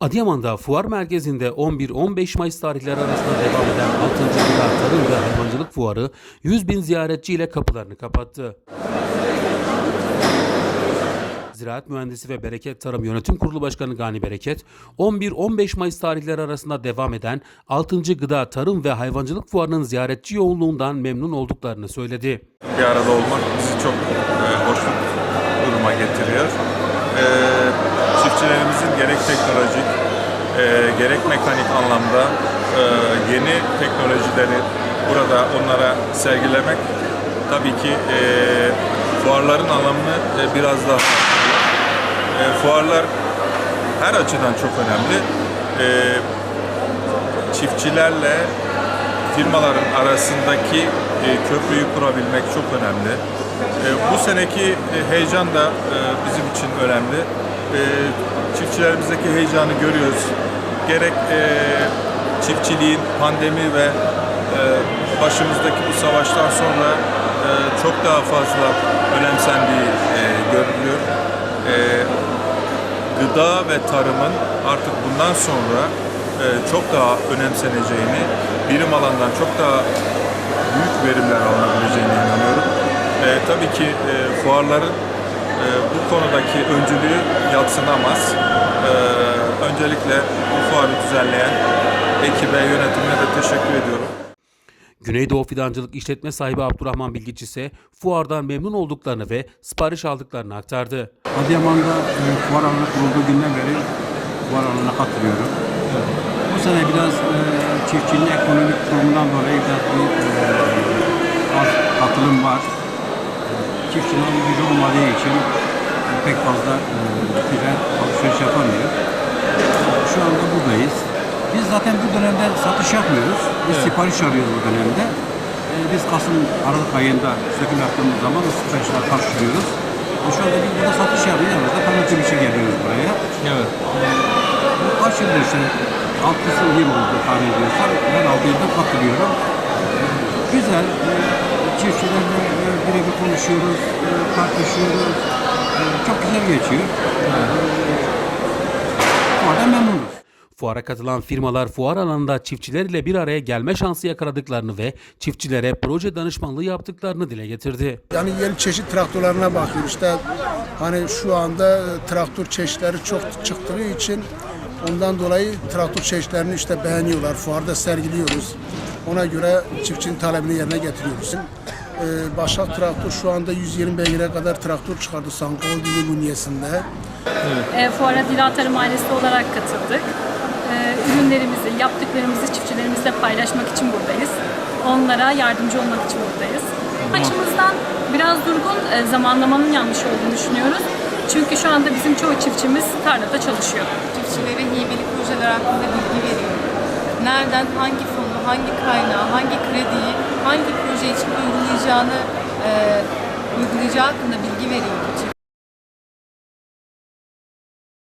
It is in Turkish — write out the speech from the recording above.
Adıyaman'da fuar merkezinde 11-15 Mayıs tarihleri arasında devam eden 6. Gıda Tarım ve Hayvancılık Fuarı 100 bin ziyaretçiyle kapılarını kapattı. Ziraat Mühendisi ve Bereket Tarım Yönetim Kurulu Başkanı Gani Bereket, 11-15 Mayıs tarihleri arasında devam eden 6. Gıda Tarım ve Hayvancılık Fuarı'nın ziyaretçi yoğunluğundan memnun olduklarını söyledi. bir arada olmak bizi çok e, hoşnut duruma getiriyor. E, çiftçilerimizin gerek teknolojik, e, gerek mekanik anlamda e, yeni teknolojileri burada onlara sergilemek tabii ki e, fuarların anlamını e, biraz daha e, fuarlar her açıdan çok önemli. E, çiftçilerle firmaların arasındaki e, köprüyü kurabilmek çok önemli. E, bu seneki e, heyecan da e, bizim için önemli. E, çiftçilerimizdeki heyecanı görüyoruz. Gerek e, çiftçiliğin pandemi ve e, başımızdaki bu savaştan sonra e, çok daha fazla önemsendiği e, görülüyor. E, gıda ve tarımın artık bundan sonra e, çok daha önemseneceğini, birim alandan çok daha büyük verimler alınabileceğine inanıyorum. E, tabii ki e, fuarların e, bu konudaki öncülüğü yatsınamaz. E, öncelikle bu fuarı düzenleyen ekibe, yönetimine de teşekkür ediyorum. Güneydoğu Fidancılık İşletme sahibi Abdurrahman Bilgiç ise fuardan memnun olduklarını ve sipariş aldıklarını aktardı. Adıyaman'da e, fuar alanı kurulduğu günden beri fuar alanına katılıyorum. Bu sene biraz e, çiftçinin ekonomik durumundan dolayı biraz bir e, az katılım var. Çiftçinin alım gücü olmadığı için pek fazla ticaret alışveriş yapamıyor. Şu anda buradayız. Biz zaten bu dönemde satış yapmıyoruz. Biz sipariş arıyoruz bu dönemde. E, biz Kasım, Aralık ayında söküm yaptığımız zaman o siparişleri karşılıyoruz. E, şu anda biz burada satış yapıyoruz. Da tanıtım işe geliyoruz buraya. Evet. Bu kaç yıldır işte 6 yıl oldu tahmin ediyorsam. Ben 6 yıldır katılıyorum. E, Güzel. E, Çiftçilerle birebir konuşuyoruz, e, tartışıyoruz. E, Çok güzel geçiyor. E, Oradan memnunuz. Fuara katılan firmalar fuar alanında çiftçiler ile bir araya gelme şansı yakaladıklarını ve çiftçilere proje danışmanlığı yaptıklarını dile getirdi. Yani yeni çeşit traktörlerine bakıyor. İşte hani şu anda e, traktör çeşitleri çok çıktığı için ondan dolayı traktör çeşitlerini işte beğeniyorlar. Fuarda sergiliyoruz. Ona göre çiftçinin talebini yerine getiriyoruz. Ee, Başak Traktör şu anda 120 beygire kadar traktör çıkardı Sankol Dili bünyesinde. E, fuara Dila Tarım Ailesi olarak katıldık. E, ürünlerimizi, yaptıklarımızı çiftçilerimizle paylaşmak için buradayız. Onlara yardımcı olmak için buradayız. Açımızdan biraz durgun e, zamanlamanın yanlış olduğunu düşünüyoruz. Çünkü şu anda bizim çoğu çiftçimiz tarlada çalışıyor. çiftçilere hibeli projeler hakkında bilgi veriyor. Nereden, hangi fonu, hangi kaynağı, hangi krediyi, hangi proje için uygulayacağını, e, uygulayacağı hakkında bilgi veriyor.